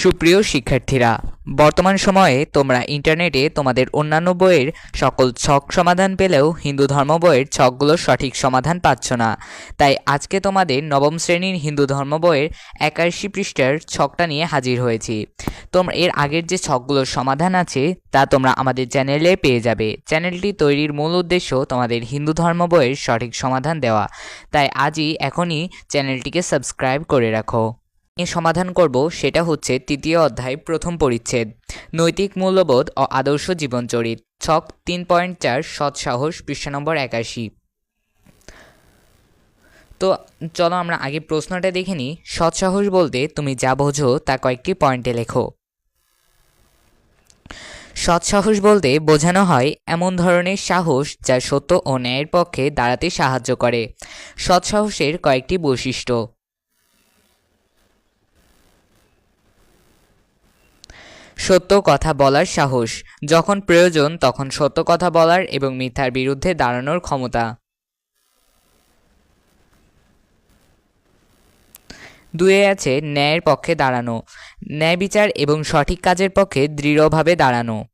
সুপ্রিয় শিক্ষার্থীরা, বর্তমান সময়ে তোমরা ইন্টারনেটে তোমাদের অন্যান্য বইয়ের সকল ছক সমাধান পেলেও হিন্দু ধর্ম বইয়ের ছকগুলোর সঠিক সমাধান পাচ্ছ না। তাই আজকে তোমাদের নবম শ্রেণির হিন্দু ধর্ম বইয়ের একাশি পৃষ্ঠার ছকটা নিয়ে হাজির হয়েছি। তোমরা এর আগের যে ছকগুলোর সমাধান আছে, তা তোমরা আমাদের চ্যানেলে পেয়ে যাবে। চ্যানেলটি তৈরির মূল উদ্দেশ্য তোমাদের হিন্দু ধর্ম বইয়ের সঠিক সমাধান দেওয়া। তাই আজই এখনই চ্যানেলটিকে সাবস্ক্রাইব করে রাখো। সমাধান করব সেটা হচ্ছে তৃতীয় অধ্যায় প্রথম পরিচ্ছেদ। নৈতিক মূল্যবোধ ও আদর্শ জীবনচরিত ছক তিন পয়েন্ট চার সৎসাহস পৃষ্ঠা নম্বর একাশি। তো চলো আমরা আগে প্রশ্নটা দেখে নিই। সৎসাহস বলতে তুমি যা বোঝো তা কয়েকটি পয়েন্টে লেখো। সৎসাহস বলতে বোঝানো হয় এমন ধরনের সাহস যা সত্য ও ন্যায়ের পক্ষে দাঁড়াতে সাহায্য করে। সৎসাহসের কয়েকটি বৈশিষ্ট্য। সত্য কথা বলার সাহস। যখন প্রয়োজন, তখন সত্য কথা বলার এবং মিথ্যার বিরুদ্ধে দাঁড়ানোর ক্ষমতা। দুয়ে আছে ন্যায়ের পক্ষে দাঁড়ানো, ন্যায় বিচার এবং সঠিক কাজের পক্ষে দৃঢ়ভাবে দাঁড়ানো।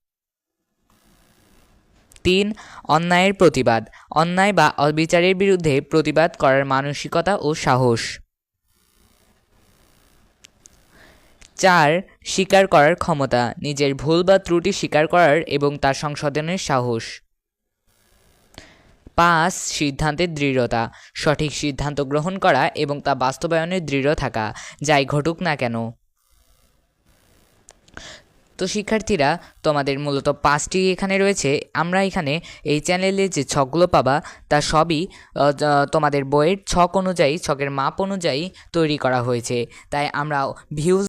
তিন, অন্যায়ের প্রতিবাদ, অন্যায় বা অবিচারের বিরুদ্ধে প্রতিবাদ করার মানসিকতা ও সাহস। চার স্বীকার করার ক্ষমতা, নিজের ভুল বা ত্রুটি স্বীকার করার এবং তা সংশোধনের সাহস। পাঁচ, সিদ্ধান্তের দৃঢ়তা, সঠিক সিদ্ধান্ত গ্রহণ করা এবং তা বাস্তবায়নে দৃঢ় থাকা, যাই ঘটুক না কেন। তো শিক্ষার্থীরা, তোমাদের মূলত পাঁচটি এখানে রয়েছে। আমরা এখানে এই চ্যানেলে যে ছকগুলো পাবা, তা সবই তোমাদের বইয়ের ছক অনুযায়ী, ছকের মাপ অনুযায়ী তৈরি করা হয়েছে। তাই আমরা ভিউজ